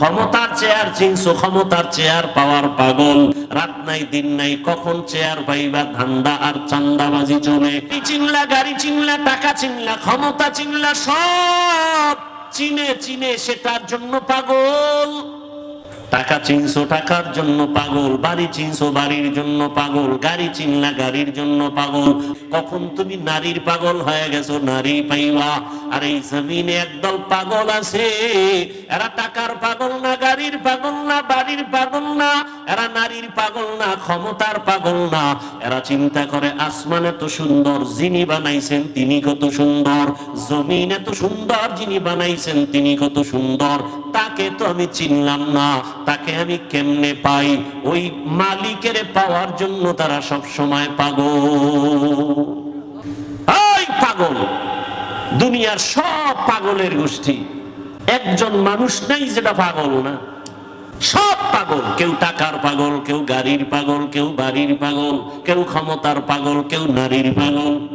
ক্ষমতার চেয়ার চিনছো ক্ষমতার চেয়ার পাওয়ার পাগল। রাত নাই, দিন নাই, কখন চেয়ার পাইবা? ধান্দা আর চান্দাবাজি চলে। চিনলা, গাড়ি চিনলা, টাকা চিনলা, ক্ষমতা চিনলা, সব চিনে চিনে সেটার জন্য পাগল। টাকা চিনছো টাকার জন্য পাগল, বাড়ি চিনছো বাড়ির জন্য পাগল, গাড়ি চিনলা গাড়ির জন্য পাগল। কখন তুমি নারীর পাগল হয়ে গেছো, নারী পাইবা? আর এই জমিনে একদল পাগল আছে। এরা টাকার পাগল না, গাড়ির পাগল না, বাড়ির পাগল না। এরা নারীর পাগল না, ক্ষমতার পাগল না। এরা চিন্তা করে, আসমান এত সুন্দর, যিনি বানাইছেন তিনি কত সুন্দর। জমিন এত সুন্দর, যিনি বানাইছেন তিনি কত সুন্দর। তাকে তো আমি চিনলাম না। তাকে আমি কেমনে পাই? ওই মালিকের পাওয়ার জন্য তারা সব সময় পাগল। পাগল! দুনিয়ার সব পাগলের গোষ্ঠী। একজন মানুষ নাই যেটা পাগল না। সব পাগল। কেউ টাকার পাগল, কেউ গাড়ির পাগল, কেউ বাড়ির পাগল, কেউ ক্ষমতার পাগল, কেউ নারীর পাগল।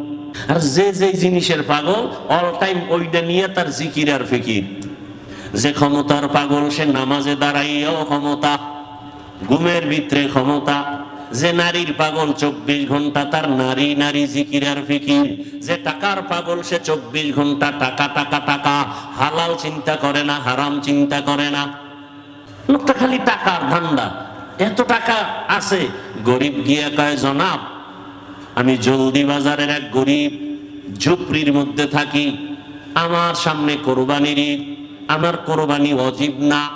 আর যে যে জিনিসের পাগল অল টাইম ওইটা নিয়ে তার জিকির আর ফিকির। যে ক্ষমতার পাগল সে নামাজে দাঁড়াইয়াও ক্ষমতা, ঘুমের ভিতরে ক্ষমতা। যে নারীর পাগল চব্বিশ ঘণ্টা তার নারী নারী জিকির আর ফিকির। যে টাকার পাগল সে চব্বিশ ঘণ্টা টাকা টাকা টাকা। হালাল চিন্তা করে না, হারাম চিন্তা করে না। লোকটা খালি টাকার ধান্দা। এত টাকা আছে, গরিব গিয়ে কয়, জনাব, আমি জলদি বাজারের এক গরিব ঝুপড়ির মধ্যে থাকি। আমার সামনে কোরবানির ঈদ আমার কোরবানি অজীব না।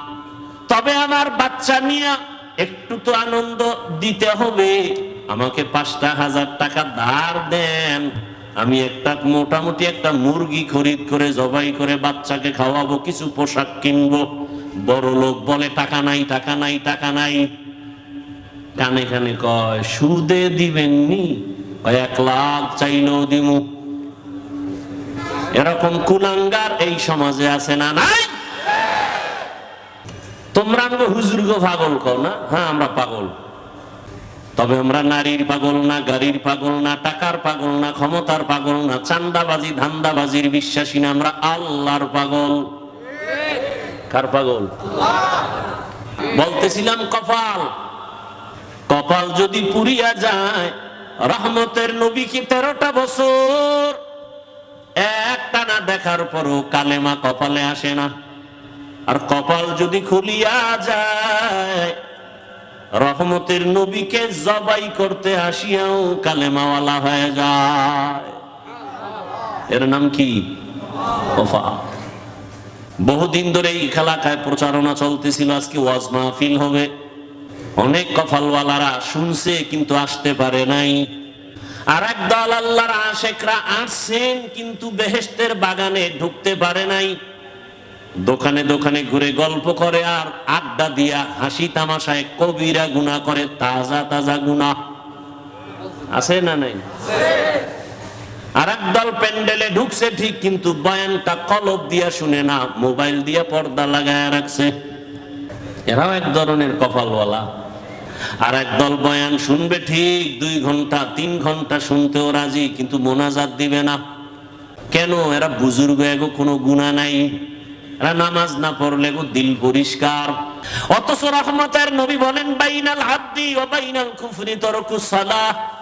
তবে আমার বাচ্চা নিয়ে একটু তো আনন্দ দিতে হবে। আমাকে পাঁচটা হাজার টাকা ধার দেন। আমি একটা মোটামুটি একটা মুরগি খরিদ করে, জবাই করে বাচ্চাকে খাওয়াবো, কিছু পোশাক কিনবো। বড় লোক বলে, টাকা নাই টাকা নাই টাকা নাই। কানে কানে কয়, সুদে দিবেননি? কয়, এক লাখ চাইলেও দিমু। এরকম কুলাঙ্গার এই সমাজে আছে না নাই? তোমরা আমাকে হুজুরগো পাগল কও না? হ্যাঁ আমরা পাগল। তবে আমরা নারীর পাগল না, গাড়ির পাগল না, টাকার পাগল না, ক্ষমতার পাগল না, চান্দাবাজি, ধান্দাবাজির বিশ্বাসী না, আমরা আল্লাহর পাগল। কার পাগল? বলতেছিলাম কপাল। কপাল যদি পুরিয়া যায়, রহমতের নবীকে তেরোটা বছর দেখার পরও কালেমা কপালে আসে না। আর কপাল যদি খুলিয়া যায়, রহমতের নবীকে জবাই করতে আসিয়াও কালেমাওয়ালা হয়ে যায়। এর নাম কি? বহুদিন ধরে এই এলাকায় প্রচারণা চলতেছিল, আজকে ওয়াজ মাহফিল হবে। অনেক কফালওয়ালারা শুনছে, কিন্তু আসতে পারে নাই। আর এক দল আল্লাহর আশেকরা আসছেন কিন্তু বেহেস্তের বাগানে ঢুকতে পারে নাই। দোকানে দোকানে ঘুরে গল্প করে আর আড্ডা দিয়া হাসি তামাশায় কবিরা গুণা করে, তাজা তাজা গুণা আছে না নাই? আর একদল প্যান্ডেলে ঢুকছে ঠিক, কিন্তু বয়ানটা কলব দিয়া শুনে না, মোবাইল দিয়া পর্দা লাগায় রাখছে। এরাও এক ধরনের কপালওয়ালা। আর একদল বয়ান শুনবে ঠিক, দুই ঘণ্টা, তিন ঘণ্টা শুনতেও রাজি, কিন্তু মোনাজাত দিবে না। কেন? এরা বুজুর্গ, এগো কোনো গুণা নাই। এরা নামাজ না পড়লে গো দিল পরিষ্কার। অথচ রহমতের নবী বলেন, বাইনাল হাদ্দি ও বাইনাল কুফরি তরকু সালাহ।